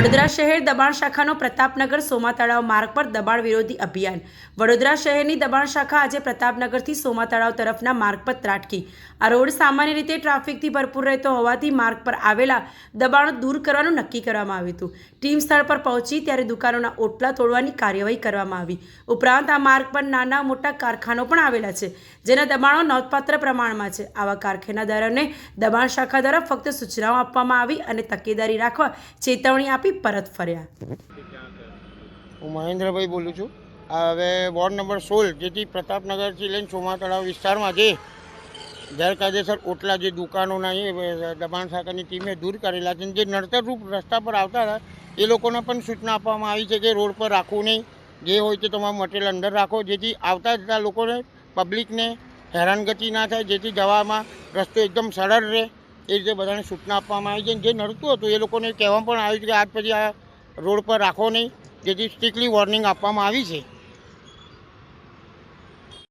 વડોદરા શહેર દબાણ શાખાનો પ્રતાપનગર સોમા તળાવ માર્ગ પર દબાણ વિરોધી અભિયાન. વડોદરા શહેરની દબાણ શાખા આજે પ્રતાપનગરથી સોમા તળાવ તરફના માર્ગ પર ત્રાટકી. આ રોડ સામાન્ય રીતે ટ્રાફિકથી ભરપૂર રહેતો હોવાથી માર્ગ પર આવેલા દબાણો દૂર કરવાનું નક્કી કરવામાં આવ્યું હતું. ટીમ સ્થળ પર પહોંચી ત્યારે દુકાનોના ઓટલા તોડવાની કાર્યવાહી કરવામાં આવી. ઉપરાંત આ માર્ગ પર નાના મોટા કારખાનો પણ આવેલા છે, જેના દબાણો નોંધપાત્ર પ્રમાણમાં છે. આવા કારખાનાદારોને દબાણ શાખા દ્વારા ફક્ત સૂચનાઓ આપવામાં આવી અને તકેદારી રાખવા ચેતવણી આપી પરત ફર્યા? હું મહેન્દ્રભાઈ બોલું છું. હવે વોર્ડ નંબર સોળ, જેથી પ્રતાપનગરથી લઈને સોમા તળાવ વિસ્તારમાં જે ગેરકાયદેસર ઓટલા, જે દુકાનોના એ દબાણ શાખાની ટીમે દૂર કરેલા છે જે નડતરરૂપ રસ્તા પર આવતા હતા, એ લોકોને પણ સૂચના આપવામાં આવી છે કે રોડ પર રાખવું નહીં. જે હોય તે તમારું મટીરિયલ અંદર રાખો, જેથી આવતા જતા લોકોને પબ્લિકને હેરાનગતિ ના થાય, જેથી જવામાં રસ્તો એકદમ સરળ રહે. એ રીતે બધાને સૂચના આપવામાં આવી છે જે નડતું હતું એ લોકોને કહેવામાં પણ આવ્યું છે કે આજ પછી આ રોડ પર રાખો નહીં. જેથી સ્ટ્રિક્ટલી વોર્નિંગ આપવામાં આવી છે.